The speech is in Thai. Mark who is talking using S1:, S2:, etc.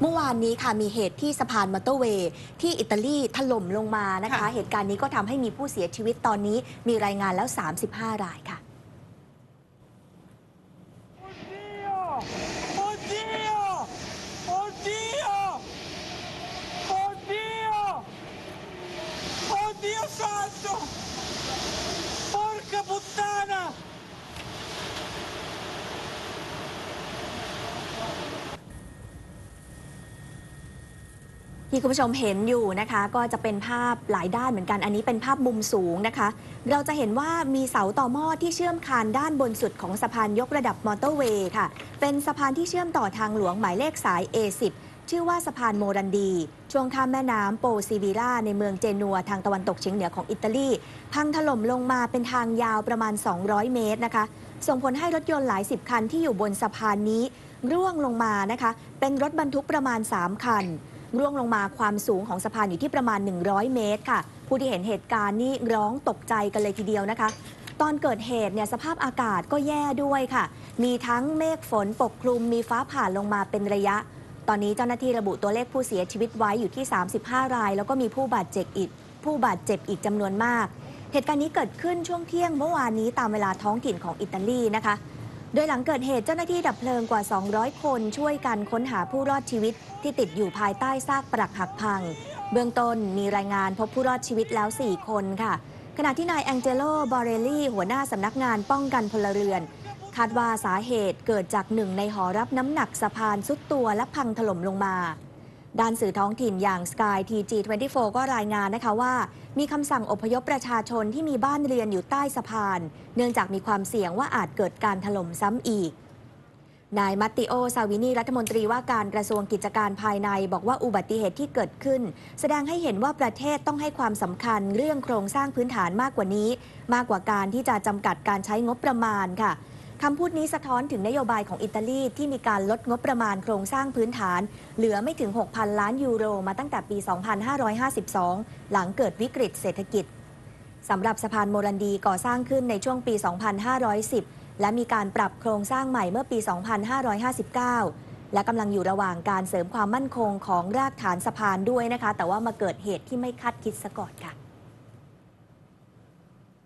S1: เมื่อวานนี้ค่ะมีเหตุที่สะพานมอเตอร์เวย์ที่อิตาลีถล่มลงมานะคะ
S2: ค่ะ
S1: เหตุการณ์นี้ก็ทำให้มีผู้เสียชีวิตตอนนี้มีรายงานแล้ว 35 รายค่ะ
S3: Oddio! Oddio! Oddio! Oddio santo!
S1: ที่คุณผู้ชมเห็นอยู่นะคะ ก็จะเป็นภาพหลายด้านเหมือนกัน อันนี้เป็นภาพมุมสูงนะคะ เราจะเห็นว่ามีเสาต่อหม้อที่เชื่อมคานด้านบนสุดของสะพานยกระดับมอเตอร์เวย์ค่ะ เป็นสะพานที่เชื่อมต่อทางหลวงหมายเลขสาย A10 ชื่อว่าสะพานโมรันดี ช่วงข้ามแม่น้ำโปซิวิล่าในเมืองเจนัวทางตะวันตกเฉียงเหนือของอิตาลี พังถล่มลงมาเป็นทางยาวประมาณ 200 เมตรนะคะ ส่งผลให้รถยนต์หลายสิบคันที่อยู่บนสะพานนี้ ร่วงลงมานะคะ เป็นรถบรรทุกประมาณ 3 คัน ร่วงลงมาความสูงของสะพานอยู่ที่ประมาณ 100 เมตรค่ะ ผู้ที่เห็นเหตุการณ์นี่ร้องตกใจกันเลยทีเดียวนะคะ ตอนเกิดเหตุเนี่ยสภาพอากาศก็แย่ด้วยค่ะ มีทั้งเมฆฝนปกคลุม มีฟ้าผ่าลงมาเป็นระยะ ตอนนี้เจ้าหน้าที่ระบุตัวเลขผู้เสียชีวิตไว้อยู่ที่ 35 ราย แล้วก็มีผู้บาดเจ็บอีกผู้บาดเจ็บอีกจำนวนมาก เหตุการณ์นี้เกิดขึ้นช่วงเที่ยงเมื่อวานนี้ตามเวลาท้องถิ่นของอิตาลีนะคะ โดยหลังเกิดเหตุเจ้าหน้าที่ดับเพลิงกว่า 200 คนช่วยกันค้นหาผู้รอดชีวิตที่ติดอยู่ภายใต้ซากปรักหักพัง เบื้องต้นมีรายงานพบผู้รอดชีวิตแล้ว 4 คนค่ะ ขณะที่นายแองเจโล บอเรลลี่ หัวหน้าสำนักงานป้องกันพลเรือน คาดว่าสาเหตุเกิดจากหนึ่งในหอรับน้ำหนักสะพานซุดตัวและพังถล่มลงมา ด้านสื่อท้องถิ่นอย่าง Sky TG24 ก็รายงานนะคะว่า มีคำสั่งอพยพประชาชนที่มีบ้านเรียนอยู่ใต้สะพาน เนื่องจากมีความเสี่ยงว่าอาจเกิดการถล่มซ้ำอีก นายมัตติโอ ซาวินีรัฐมนตรีว่าการกระทรวงกิจการภายในบอกว่าอุบัติเหตุที่เกิดขึ้น แสดงให้เห็นว่าประเทศต้องให้ความสำคัญเรื่องโครงสร้างพื้นฐานมากกว่านี้ มากกว่าการที่จะจำกัดการใช้งบประมาณค่ะ คำพูดนี้สะท้อนถึงนโยบายของอิตาลีที่มีการลดงบประมาณโครงสร้างพื้นฐาน เหลือไม่ถึง 6,000 ล้านยูโรมาตั้งแต่ปี 2552 หลังเกิดวิกฤตเศรษฐกิจสำหรับสะพานโมรันดีก่อสร้างขึ้นในช่วงปี 2510 และมีการปรับโครงสร้างใหม่เมื่อปี 2559 และกำลังอยู่ระหว่างการเสริมความมั่นคงของรากฐานสะพานด้วยนะคะ แต่ว่ามาเกิดเหตุที่ไม่คาดคิดซะก่อนค่ะ